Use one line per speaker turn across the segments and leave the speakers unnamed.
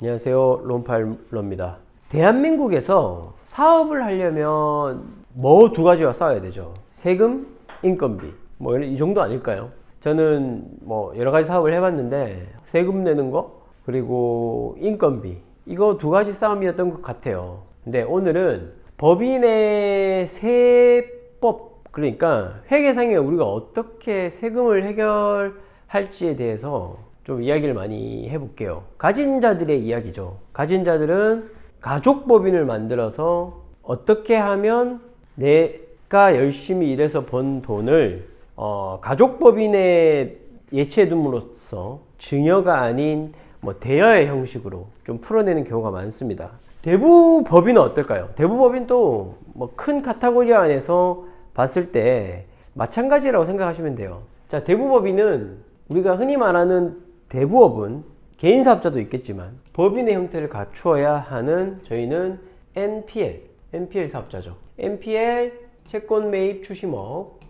안녕하세요. 론팔러입니다. 대한민국에서 사업을 하려면 뭐 두 가지와 싸워야 되죠. 세금, 인건비. 뭐 이 정도 아닐까요? 저는 뭐 여러 가지 사업을 해봤는데 세금 내는 거 그리고 인건비 이거 두 가지 싸움이었던 것 같아요. 근데 오늘은 법인의 세법 그러니까 회계상에 우리가 어떻게 세금을 해결할지에 대해서 좀 이야기를 많이 해볼게요. 가진 자들의 이야기죠. 가진 자들은 가족 법인을 만들어서 어떻게 하면 내가 열심히 일해서 번 돈을 어, 가족 법인에 예치해둠으로써 증여가 아닌 뭐 대여의 형식으로 좀 풀어내는 경우가 많습니다. 대부 법인은 어떨까요? 대부 법인도 뭐 큰 카테고리 안에서 봤을 때 마찬가지라고 생각하시면 돼요. 자, 대부 법인은 우리가 흔히 말하는 대부업은 개인 사업자도 있겠지만 법인의 형태를 갖추어야 하는 저희는 NPL, NPL 사업자죠. NPL 채권 매입 추심업,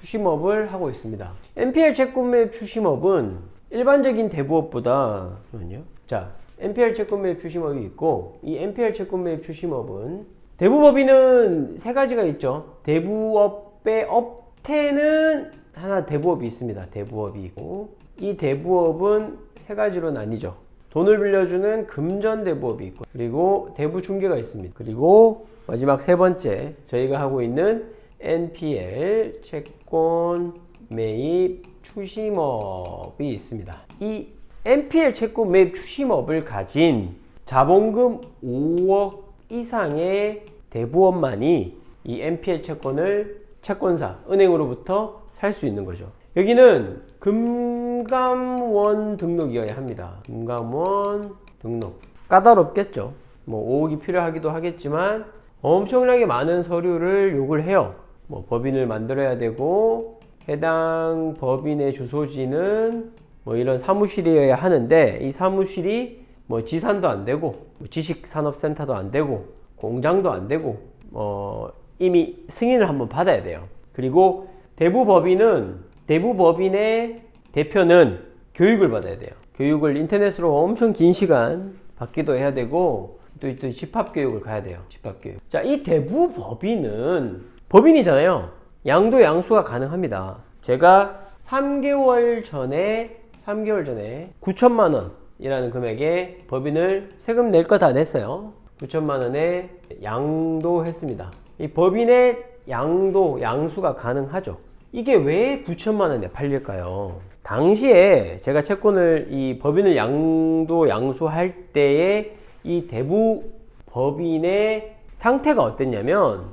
추심업을 하고 있습니다. NPL 채권 매입 추심업은 일반적인 대부업보다 잠깐만요. 자, NPL 채권 매입 추심업이 있고 이 NPL 채권 매입 추심업은 대부법인은 세 가지가 있죠. 대부업의 업태는 하나 대부업이 있습니다. 대부업이 있고 이 대부업은 세 가지로 나뉘죠. 돈을 빌려주는 금전 대부업이 있고 그리고 대부 중개가 있습니다. 그리고 마지막 세 번째 저희가 하고 있는 NPL 채권 매입 추심업이 있습니다. 이 NPL 채권 매입 추심업을 가진 자본금 5억 이상의 대부업만이 이 NPL 채권을 채권사, 은행으로부터 살 수 있는 거죠. 여기는 금감원 등록이어야 합니다. 금감원 등록. 까다롭겠죠. 뭐 5억이 필요하기도 하겠지만 엄청나게 많은 서류를 요구를 해요. 뭐 법인을 만들어야 되고 해당 법인의 주소지는 뭐 이런 사무실이어야 하는데 이 사무실이 뭐 지산도 안 되고 뭐 지식산업센터도 안 되고 공장도 안 되고 어 이미 승인을 한번 받아야 돼요. 그리고 대부법인은 대부법인의 대표는 교육을 받아야 돼요. 교육을 인터넷으로 엄청 긴 시간 받기도 해야 되고 또, 또 집합교육을 가야 돼요. 집합교육. 자, 이 대부법인은 법인이잖아요. 양도 양수가 가능합니다. 제가 3개월 전에 3개월 전에 9천만 원이라는 금액에 법인을 세금 낼 거 다 냈어요. 9천만 원에 양도했습니다. 이 법인의 양도 양수가 가능하죠. 이게 왜 9천만 원에 팔릴까요? 당시에 제가 채권을 이 법인을 양도 양수할 때에 이 대부 법인의 상태가 어땠냐면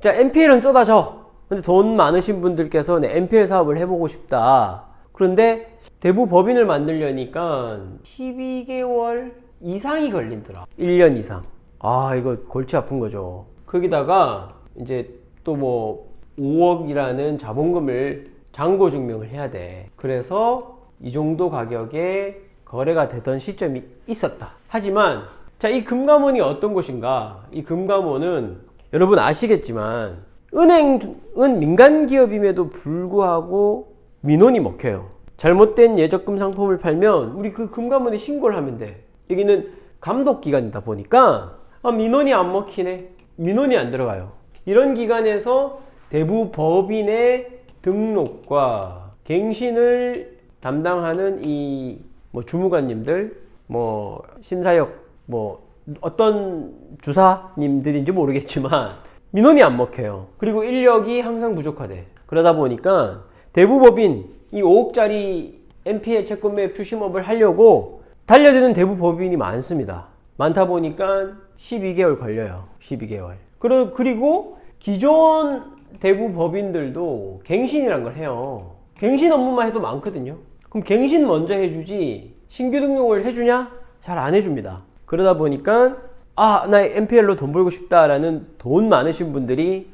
자 NPL은 쏟아져. 근데 돈 많으신 분들께서 네, NPL 사업을 해보고 싶다. 그런데 대부 법인을 만들려니까 12개월 이상이 걸린더라. 1년 이상. 아 이거 골치 아픈 거죠. 거기다가 이제 또뭐 5억이라는 자본금을 잔고 증명을 해야 돼. 그래서 이 정도 가격에 거래가 되던 시점이 있었다. 하지만 자, 이 금감원이 어떤 곳인가? 이 금감원은 여러분 아시겠지만 은행은 민간 기업임에도 불구하고 민원이 먹혀요. 잘못된 예적금 상품을 팔면 우리 그 금감원에 신고를 하면 돼. 여기는 감독 기관이다 보니까 아, 민원이 안 먹히네. 민원이 안 들어가요. 이런 기관에서 대부 법인의 등록과 갱신을 담당하는 이 뭐 주무관님들, 뭐 심사역, 뭐 어떤 주사님들인지 모르겠지만 민원이 안 먹혀요. 그리고 인력이 항상 부족하대. 그러다 보니까 대부법인 이 5억짜리 NPL 채권 매입 추심업을 하려고 달려드는 대부법인이 많습니다. 많다 보니까 12개월 걸려요. 12개월. 그러- 그리고 기존 대부 법인들도 갱신이란 걸 해요. 갱신 업무만 해도 많거든요. 그럼 갱신 먼저 해주지 신규 등록을 해주냐? 잘 안 해줍니다. 그러다 보니까 아, 나 NPL로 돈 벌고 싶다라는 돈 많으신 분들이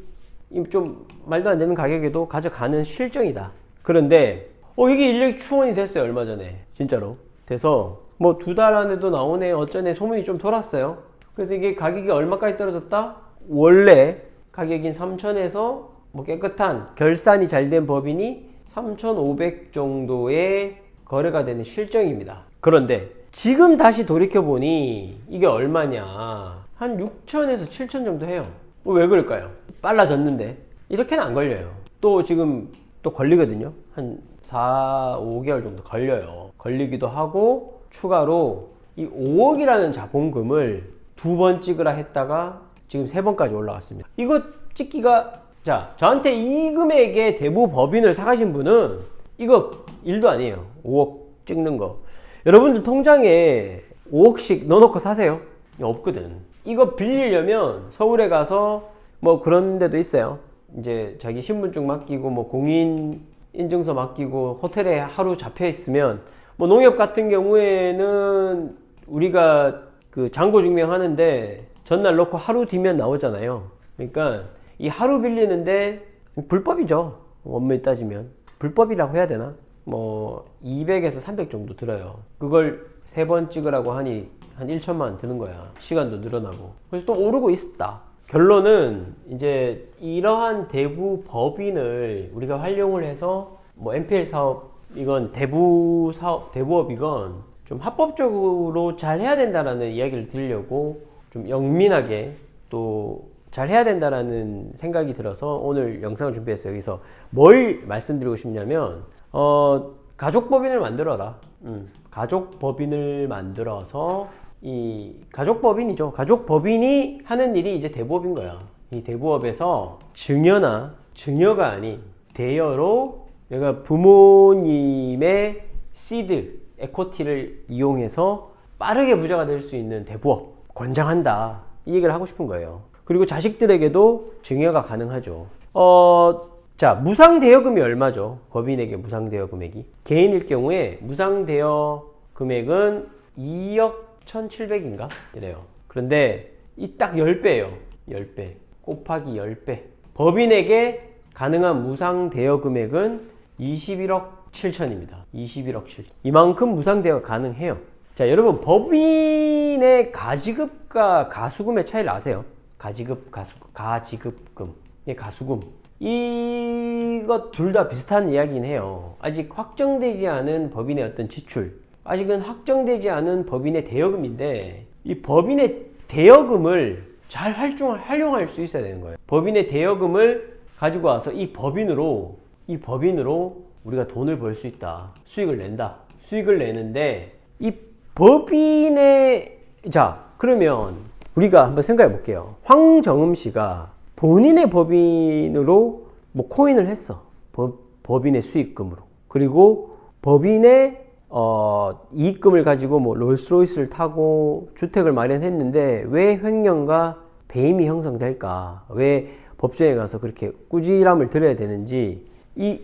이좀 말도 안 되는 가격에도 가져가는 실정이다. 그런데 어 이게 인력 추원이 됐어요 얼마 전에 진짜로 돼서 뭐 두 달 안에도 나오네 어쩌네 소문이 좀 돌았어요. 그래서 이게 가격이 얼마까지 떨어졌다? 원래 가격인 3천에서 뭐 깨끗한 결산이 잘 된 법인이 3,500 정도의 거래가 되는 실정입니다. 그런데 지금 다시 돌이켜보니 이게 얼마냐. 한 6천에서 7천 정도 해요. 어, 왜 그럴까요? 빨라졌는데. 이렇게는 안 걸려요. 또 지금 또 걸리거든요. 한 4, 5개월 정도 걸려요. 걸리기도 하고 추가로 이 5억이라는 자본금을 두 번 찍으라 했다가 지금 세 번까지 올라갔습니다. 이거 찍기가 자 저한테 이 금액의 대부 법인을 사가신 분은 이거 일도 아니에요. 5억 찍는 거. 여러분들 통장에 5억씩 넣어놓고 사세요. 없거든. 이거 빌리려면 서울에 가서 뭐 그런 데도 있어요. 이제 자기 신분증 맡기고 뭐 공인 인증서 맡기고 호텔에 하루 잡혀 있으면 뭐 농협 같은 경우에는 우리가 그 잔고 증명하는데 전날 넣고 하루 뒤면 나오잖아요. 그러니까 이 하루 빌리는데 불법이죠. 엄밀히 따지면 불법이라고 해야 되나? 뭐 200에서 300 정도 들어요. 그걸 세 번 찍으라고 하니 한 1천만 원 드는 거야. 시간도 늘어나고. 그래서 또 오르고 있었다. 결론은 이제 이러한 대부 법인을 우리가 활용을 해서 뭐 MPL 사업 이건 대부 사업 대부업이건 좀 합법적으로 잘 해야 된다라는 이야기를 드리려고 좀 영민하게 또 잘 해야 된다라는 생각이 들어서 오늘 영상을 준비했어요. 여기서 뭘 말씀드리고 싶냐면 어 가족 법인을 만들어라. 음, 가족 법인을 만들어서 이 가족 법인이죠. 가족 법인이 하는 일이 이제 대부업인 거야. 이 대부업에서 증여나 증여가 아닌 대여로 내가 부모님의 시드 에코티를 이용해서 빠르게 부자가 될 수 있는 대부업 권장한다. 이 얘기를 하고 싶은 거예요. 그리고 자식들에게도 증여가 가능하죠. 어, 자, 무상대여금이 얼마죠? 법인에게 무상대여 금액이. 개인일 경우에 무상대여 금액은 2억 1,700인가? 이래요. 그런데 이 딱 10배예요. 10배. 곱하기 10배. 법인에게 가능한 무상대여 금액은 21억 7천입니다. 21억 7천. 이만큼 무상대여가 가능해요. 자, 여러분, 법인의 가지급과 가수금의 차이를 아세요? 가지급, 가수, 가지급금. 예, 가수금. 이것 둘 다 비슷한 이야기긴 해요. 아직 확정되지 않은 법인의 어떤 지출. 아직은 확정되지 않은 법인의 대여금인데, 이 법인의 대여금을 잘 활용, 활용할 수 있어야 되는 거예요. 법인의 대여금을 가지고 와서 이 법인으로, 이 법인으로 우리가 돈을 벌 수 있다. 수익을 낸다. 수익을 내는데, 이 법인의, 자, 그러면 우리가 한번 생각해 볼게요. 황정음 씨가 본인의 법인으로 뭐 코인을 했어. 법, 법인의 수익금으로. 그리고 법인의 어, 이익금을 가지고 뭐 롤스로이스를 타고 주택을 마련했는데 왜 횡령과 배임이 형성될까? 왜 법정에 가서 그렇게 꾸지람을 들어야 되는지 이,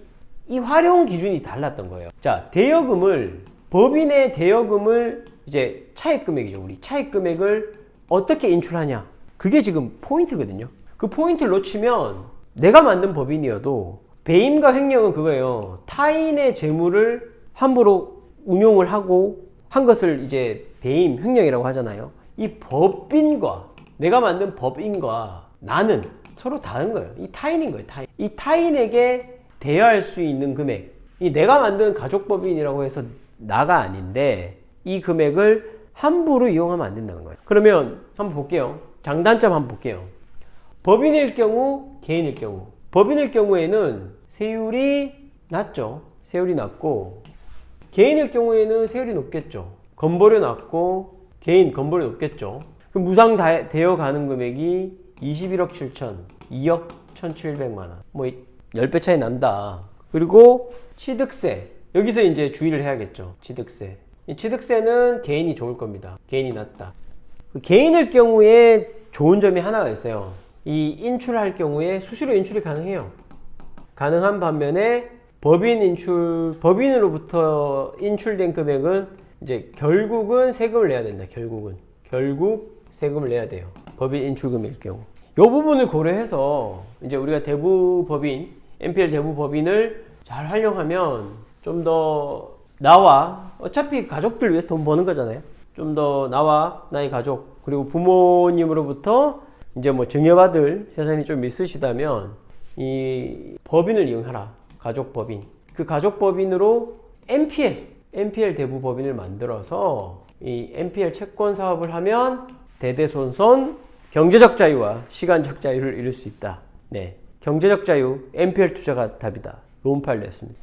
이 활용 기준이 달랐던 거예요. 자, 대여금을 법인의 대여금을 이제 차액 금액이죠. 우리 차액 금액을 어떻게 인출하냐? 그게 지금 포인트거든요. 그 포인트를 놓치면 내가 만든 법인이어도 배임과 횡령은 그거예요. 타인의 재물을 함부로 운용을 하고 한 것을 이제 배임, 횡령이라고 하잖아요. 이 법인과 내가 만든 법인과 나는 서로 다른 거예요. 이 타인인 거예요. 타인. 이 타인에게 대여할 수 있는 금액. 이 내가 만든 가족법인이라고 해서 나가 아닌데 이 금액을 함부로 이용하면 안 된다는 거예요. 그러면 한번 볼게요. 장단점 한번 볼게요. 법인일 경우, 개인일 경우. 법인일 경우에는 세율이 낮죠. 세율이 낮고, 개인일 경우에는 세율이 높겠죠. 건보료 낮고, 개인 건보료 높겠죠. 그럼 무상 다- 대여 가능 금액이 21억 7천, 2억 1,700만 원. 뭐 10배 차이 난다. 그리고 취득세. 여기서 이제 주의를 해야겠죠. 취득세. 이 취득세는 개인이 좋을 겁니다. 개인이 낮다. 그 개인일 경우에 좋은 점이 하나가 있어요. 이 인출할 경우에 수수료 인출이 가능해요. 가능한 반면에 법인 인출, 법인으로부터 인출된 금액은 이제 결국은 세금을 내야 된다. 결국은. 결국 세금을 내야 돼요. 법인 인출 금액일 경우. 이 부분을 고려해서 이제 우리가 대부 법인, NPL 대부 법인을 잘 활용하면 좀 더 나와 어차피 가족들 위해서 돈 버는 거잖아요. 좀 더 나와 나의 가족 그리고 부모님으로부터 이제 뭐 증여받을 재산이 좀 있으시다면 이 법인을 이용하라 가족 법인 그 가족 법인으로 NPL NPL 대부 법인을 만들어서 이 NPL 채권 사업을 하면 대대손손 경제적 자유와 시간적 자유를 이룰 수 있다. 네. 경제적 자유, NPL 투자가 답이다. 론팔레였습니다.